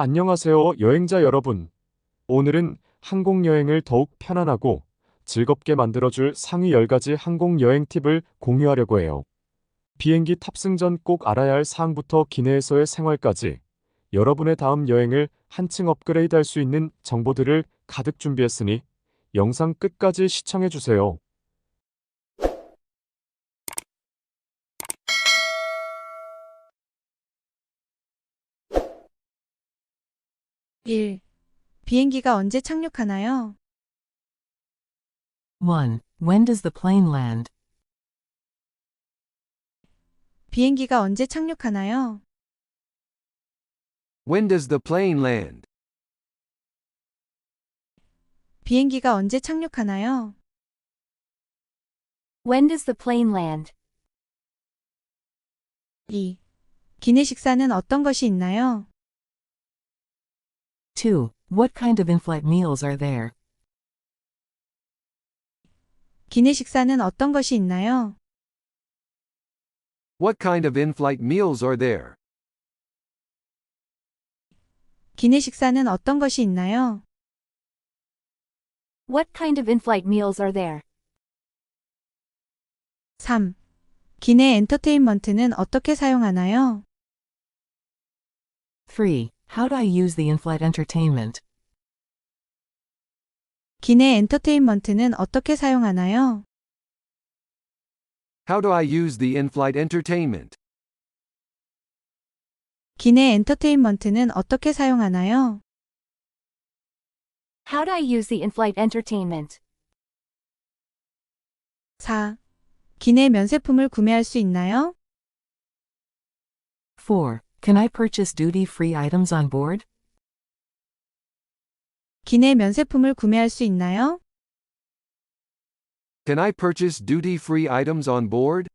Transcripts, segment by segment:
안녕하세요, 여행자 여러분. 오늘은 항공 여행을 더욱 편안하고 즐겁게 만들어줄 상위 10가지 항공 여행 팁을 공유하려고 해요. 비행기 탑승 전 꼭 알아야 할 사항부터 기내에서의 생활까지 여러분의 다음 여행을 한층 업그레이드 할 수 있는 정보들을 가득 준비했으니 영상 끝까지 시청해주세요. 1. 비행기가 언제 착륙하나요? 1. When does the plane land? 비행기가 언제 착륙하나요? When does the plane land? 비행기가 언제 착륙하나요? When does the plane land? 2. 기내 식사는 어떤 것이 있나요? 2. What kind of in-flight meals are there? 기내 식사는 어떤 것이 있나요? What kind of in-flight meals are there? 기내 식사는 어떤 것이 있나요? What kind of in-flight meals are there? 3. 기내 엔터테인먼트는 어떻게 사용하나요? 3. How do I use the in-flight entertainment? 기내 엔터테인먼트는 어떻게 사용하나요? How do I use the in-flight entertainment? 기내 엔터테인먼트는 어떻게 사용하나요? How do I use the in-flight entertainment? 4. 기내 면세품을 구매할 수 있나요? 4. Can I purchase duty-free items on board? 기내 면세품을 구매할 수 있나요? Can I purchase duty-free items on board?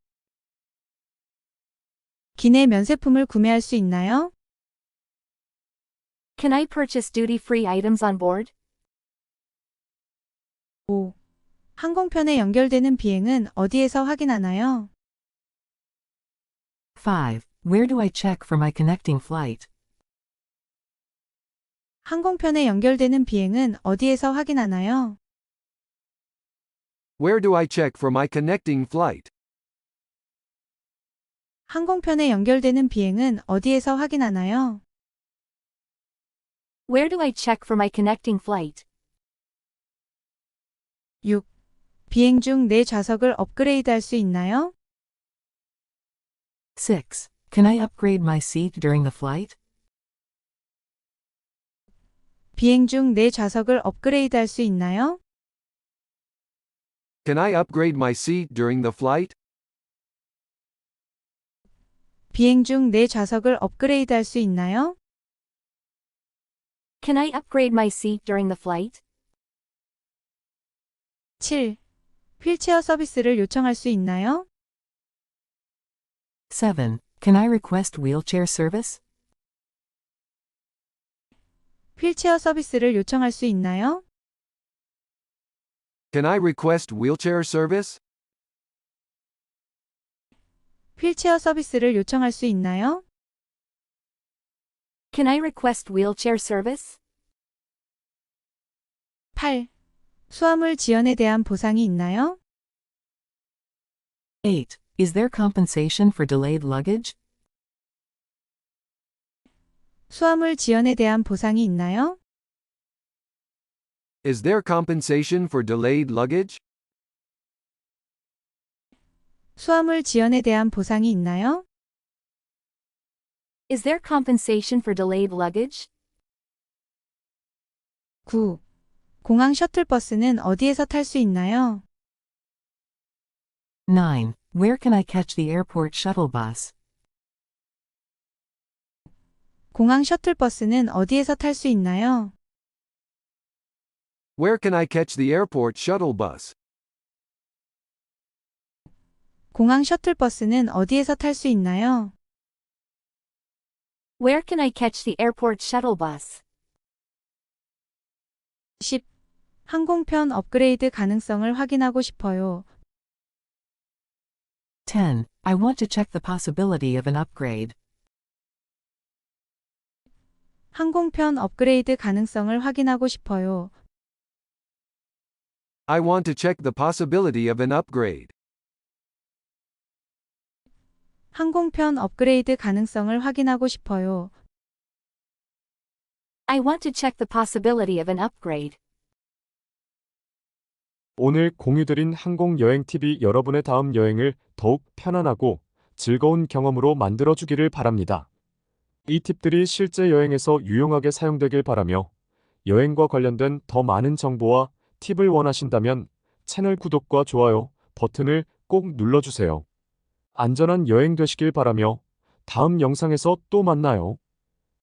기내 면세품을 구매할 수 있나요? Can I purchase duty-free items on board? 5. 항공편에 연결되는 비행은 어디에서 확인하나요? 5. Where do I check for my connecting flight? 항공편에 연결되는 비행은 어디에서 확인하나요? Where do I check for my connecting flight? 항공편에 연결되는 비행은 어디에서 확인하나요? Where do I check for my connecting flight? 6. 비행 중 내 좌석을 업그레이드 할 수 있나요? 6. Can I upgrade my seat during the flight? 비행 중 내 좌석을 업그레이드 할 수 있나요? Can I upgrade my seat during the flight? 비행 중 내 좌석을 업그레이드 할 수 있나요? Can I upgrade my seat during the flight? 7. 휠체어 서비스를 요청할 수 있나요? 7. Can I request wheelchair service? 휠체어 서비스를 요청할 수 있나요? Can I request wheelchair service? 휠체어 서비스를 요청할 수 있나요? Can I request wheelchair service? 8. 수화물 지연에 대한 보상이 있나요? 8. Is there compensation for delayed luggage? 수화물 지연에 대한 보상이 있나요? Is there compensation for delayed luggage? 수화물 지연에 대한 보상이 있나요? Is there compensation for delayed luggage? 9. 공항 셔틀버스는 어디에서 탈 수 있나요? 9. Where can I catch the airport shuttle bus? 공항 셔틀버스는 어디에서 탈 수 있나요? Where can I catch the airport shuttle bus? 공항 셔틀버스는 어디에서 탈 수 있나요? Where can I catch the airport shuttle bus? 10. 항공편 업그레이드 가능성을 확인하고 싶어요. 10. I want to check the possibility of an upgrade. 항공편 업그레이드 가능성을 확인하고 싶어요. I want to check the possibility of an upgrade. 항공편 업그레이드 가능성을 확인하고 싶어요. I want to check the possibility of an upgrade. 오늘 공유드린 항공 여행 팁이 여러분의 다음 여행을 더욱 편안하고 즐거운 경험으로 만들어주기를 바랍니다. 이 팁들이 실제 여행에서 유용하게 사용되길 바라며 여행과 관련된 더 많은 정보와 팁을 원하신다면 채널 구독과 좋아요 버튼을 꼭 눌러주세요. 안전한 여행 되시길 바라며 다음 영상에서 또 만나요.